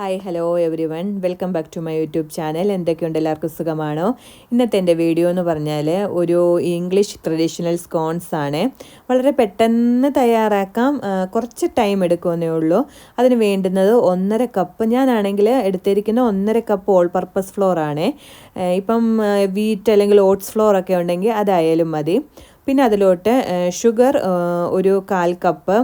Hi hello everyone welcome back to my YouTube channel എന്തൊക്കെയുണ്ട്? എല്ലാവർക്കും സുഖമാണോ? ഇന്നത്തെ എന്റെ വീഡിയോ എന്ന് പറഞ്ഞാൽ ഒരു ഇംഗ്ലീഷ് ട്രഡീഷണൽ സ്കോൺസ് ആണ്. വളരെ പെട്ടെന്ന് തയ്യാറാക്കാം. കുറച്ച് ടൈം എടുക്കുമെന്നേ ഉള്ളൂ. അതിന് വേണ്ടുന്നത് ഒന്നര കപ്പ് ഞാനാണെങ്കിൽ എടുത്തിരിക്കുന്ന ഒന്നര കപ്പ് ഓൾ പർപ്പസ് ഫ്ലോർ ആണ് ഇപ്പം വീറ്റ് അല്ലെങ്കിൽ ഓട്സ് ഫ്ലോർ ഒക്കെ ഉണ്ടെങ്കിൽ അതായാലും മതി. പിന്നെ അതിലോട്ട് ഷുഗർ ഒരു കാൽ കപ്പ്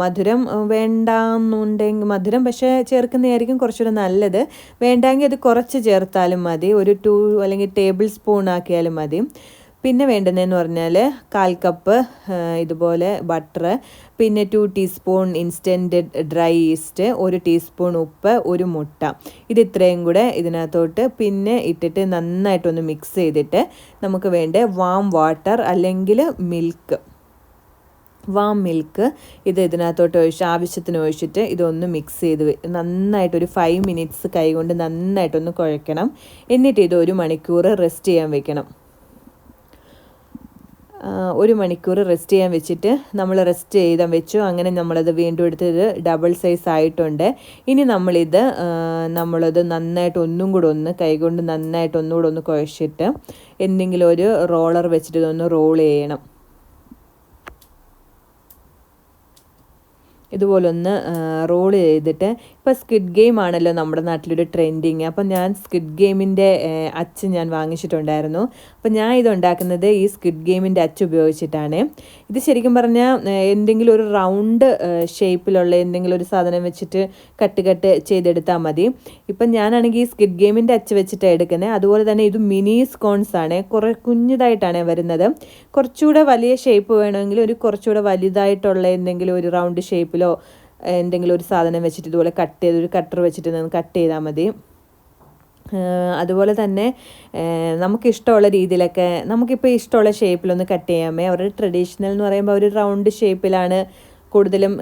മധുരം വേണ്ടാന്നുണ്ടെങ്കിൽ മധുരം പക്ഷേ ചേർക്കുന്നതായിരിക്കും കുറച്ചുകൂടെ നല്ലത്. വേണ്ടെങ്കിൽ അത് കുറച്ച് ചേർത്താലും മതി. ഒരു ടു അല്ലെങ്കിൽ ടേബിൾ സ്പൂൺ ആക്കിയാലും മതി. പിന്നെ വേണ്ടുന്നതെന്ന് പറഞ്ഞാൽ കാൽ കപ്പ് ഇതുപോലെ ബട്ടർ പിന്നെ two teaspoon instant dry yeast ഒരു ടീസ്പൂൺ ഉപ്പ് ഒരു മുട്ട. ഇത് ഇത്രയും കൂടെ ഇതിനകത്തോട്ട് പിന്നെ ഇട്ടിട്ട് നന്നായിട്ടൊന്ന് മിക്സ് ചെയ്തിട്ട് നമുക്ക് വേണ്ട വാം വാട്ടർ അല്ലെങ്കിൽ മിൽക്ക്. Warm milk. ഇത് ഇതിനകത്തോട്ട് ഒഴിച്ച് ആവശ്യത്തിന് ഒഴിച്ചിട്ട് ഇതൊന്ന് മിക്സ് ചെയ്ത് നന്നായിട്ട് ഒരു ഫൈവ് മിനിറ്റ്സ് കൈകൊണ്ട് നന്നായിട്ടൊന്ന് കുഴക്കണം എന്നിട്ട് ഇത് ഒരു മണിക്കൂർ റെസ്റ്റ് ചെയ്യാൻ വെക്കണം. ഒരു മണിക്കൂർ റെസ്റ്റ് ചെയ്യാൻ വെച്ചിട്ട് നമ്മൾ റെസ്റ്റ് ചെയ്താൽ വെച്ചു. അങ്ങനെ നമ്മളത് വീണ്ടും എടുത്ത് ഇത് ഡബിൾ സൈസ് ആയിട്ടുണ്ട്. ഇനി നമ്മളിത് നമ്മളത് നന്നായിട്ട് ഒന്നും കൂടെ ഒന്ന് കൈകൊണ്ട് നന്നായിട്ട് ഒന്നുകൂടെ ഒന്ന് കുഴച്ചിട്ട് എന്തെങ്കിലും ഒരു റോളർ വെച്ചിട്ട് ഇതൊന്ന് റോൾ ചെയ്യണം. ഇതുപോലൊന്ന് റോൾ ചെയ്തിട്ട് ഇപ്പോൾ സ്കിഡ് ഗെയിം ആണല്ലോ നമ്മുടെ നാട്ടിലൊരു ട്രെൻഡിങ് അപ്പം ഞാൻ സ്കിഡ് ഗെയിമിന്റെ അച്ച് ഞാൻ വാങ്ങിച്ചിട്ടുണ്ടായിരുന്നു. അപ്പം ഞാൻ ഇത് ഉണ്ടാക്കുന്നത് ഈ സ്കിഡ് ഗെയിമിന്റെ അച്ച് ഉപയോഗിച്ചിട്ടാണ്. ഇത് ശരിക്കും പറഞ്ഞാൽ എന്തെങ്കിലും ഒരു റൗണ്ട് ഷേപ്പിലുള്ള എന്തെങ്കിലും ഒരു സാധനം വെച്ചിട്ട് കട്ട് കട്ട് ചെയ്തെടുത്താൽ മതി. ഇപ്പം ഞാനാണെങ്കിൽ ഈ സ്കിഡ് ഗെയിമിന്റെ അച്ച് വെച്ചിട്ടാണ് എടുക്കുന്നത് അതുപോലെ തന്നെ ഇത് മിനി സ്കോൺസ് ആണ്. കുറേ കുഞ്ഞതായിട്ടാണ് വരുന്നത്. കുറച്ചുകൂടെ വലിയ ഷേപ്പ് വേണമെങ്കിൽ ഒരു കുറച്ചുകൂടെ വലുതായിട്ടുള്ള എന്തെങ്കിലും ഒരു റൗണ്ട് ഷേപ്പിലോ എന്തെങ്കിലും ഒരു സാധനം വെച്ചിട്ട് ഇതുപോലെ കട്ട് ചെയ്ത് ഒരു കട്ടർ വെച്ചിട്ട് നിന്ന് കട്ട് ചെയ്താൽ മതി. അതുപോലെ തന്നെ നമുക്കിഷ്ടമുള്ള രീതിയിലൊക്കെ നമുക്കിപ്പോൾ ഇഷ്ടമുള്ള ഷേപ്പിലൊന്ന് കട്ട് ചെയ്യാമേ അവരുടെ ട്രഡീഷണൽ എന്ന് പറയുമ്പോൾ അവർ റൗണ്ട് ഷേപ്പിലാണ് കൂടുതലും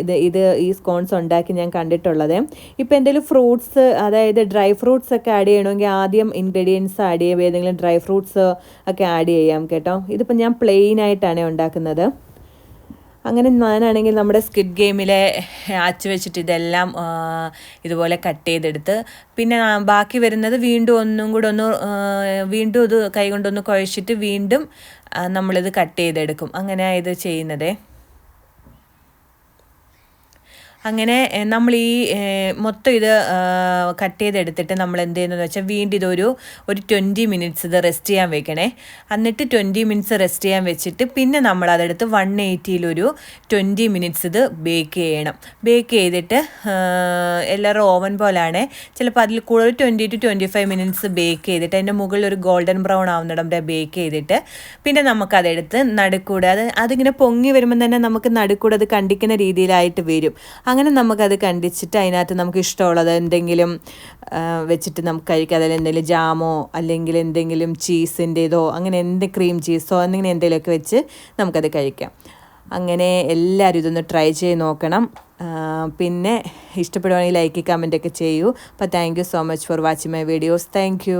ഇത് ഇത് ഈ സ്കോൺസ് ഉണ്ടാക്കി ഞാൻ കണ്ടിട്ടുള്ളത്. ഇപ്പോൾ എന്തെങ്കിലും ഫ്രൂട്ട്സ് അതായത് ഡ്രൈ ഫ്രൂട്ട്സ് ഒക്കെ ആഡ് ചെയ്യണമെങ്കിൽ ആദ്യം ഇൻഗ്രീഡിയൻസ് ആഡ് ചെയ്യുമ്പോൾ ഏതെങ്കിലും ഡ്രൈ ഫ്രൂട്ട്സ് ഒക്കെ ആഡ് ചെയ്യാം കേട്ടോ. ഇതിപ്പോൾ ഞാൻ പ്ലെയിൻ ആയിട്ടാണ് ഉണ്ടാക്കുന്നത്. അങ്ങനെ ഞാനാണെങ്കിൽ നമ്മുടെ സ്കിഡ് ഗെയിമിലെ അച്ച് വെച്ചിട്ട് ഇതെല്ലാം ഇതുപോലെ കട്ട് ചെയ്തെടുത്ത് പിന്നെ ബാക്കി വരുന്നത് വീണ്ടും ഒന്നും കൂടെ ഒന്ന് വീണ്ടും ഇത് കൈകൊണ്ടൊന്ന് കുഴച്ചിട്ട് വീണ്ടും നമ്മളിത് കട്ട് ചെയ്തെടുക്കും. അങ്ങനെയാണ് ഇത് ചെയ്യുന്നത്. അങ്ങനെ നമ്മൾ ഈ മൊത്തം ഇത് കട്ട് ചെയ്തെടുത്തിട്ട് നമ്മൾ എന്ത് ചെയ്യുന്നതെന്ന് വെച്ചാൽ വീണ്ടും ഇതൊരു ഒരു ട്വന്റി മിനിറ്റ്സ് ഇത് റെസ്റ്റ് ചെയ്യാൻ വെക്കണേ. എന്നിട്ട് ട്വന്റി മിനിറ്റ്സ് റെസ്റ്റ് ചെയ്യാൻ വെച്ചിട്ട് പിന്നെ നമ്മൾ അതെടുത്ത് വൺ എയ്റ്റിയിലൊരു ട്വന്റി മിനിറ്റ്സ് ഇത് ബേക്ക് ചെയ്യണം. ബേക്ക് ചെയ്തിട്ട് എല്ലാവരും ഓവൻ പോലാണ്. ചിലപ്പോൾ അതിൽ കൂടുതൽ twenty two twenty five minutes bake ചെയ്തിട്ട് അതിന്റെ മുകളിൽ ഒരു ഗോൾഡൻ ബ്രൗൺ ആവുന്നിടം വരെ ബേക്ക് ചെയ്തിട്ട് പിന്നെ നമുക്കതെടുത്ത് നടുക്കൂടെ. അത് അതിങ്ങനെ പൊങ്ങി വരുമ്പം തന്നെ നമുക്ക് നടുക്കൂടെ അത് കണ്ടിക്കുന്ന രീതിയിലായിട്ട് വരും. അങ്ങനെ നമുക്കത് കണ്ടിച്ചിട്ട് അതിനകത്ത് നമുക്ക് ഇഷ്ടമുള്ളത് എന്തെങ്കിലും വെച്ചിട്ട് നമുക്ക് കഴിക്കാം. അതിൽ എന്തെങ്കിലും ജാമോ അല്ലെങ്കിൽ എന്തെങ്കിലും ചീസിന്റെതോ അങ്ങനെ എന്ത് ക്രീം ചീസോ അങ്ങനെ എന്തെങ്കിലുമൊക്കെ വെച്ച് നമുക്കത് കഴിക്കാം. അങ്ങനെ എല്ലാവരും ഇതൊന്ന് ട്രൈ ചെയ്ത് നോക്കണം. പിന്നെ ഇഷ്ടപ്പെടുവാണെങ്കിൽ ലൈക്ക് കമന്റ് ഒക്കെ ചെയ്യൂ. അപ്പോൾ thank so much for watching my videos. Thank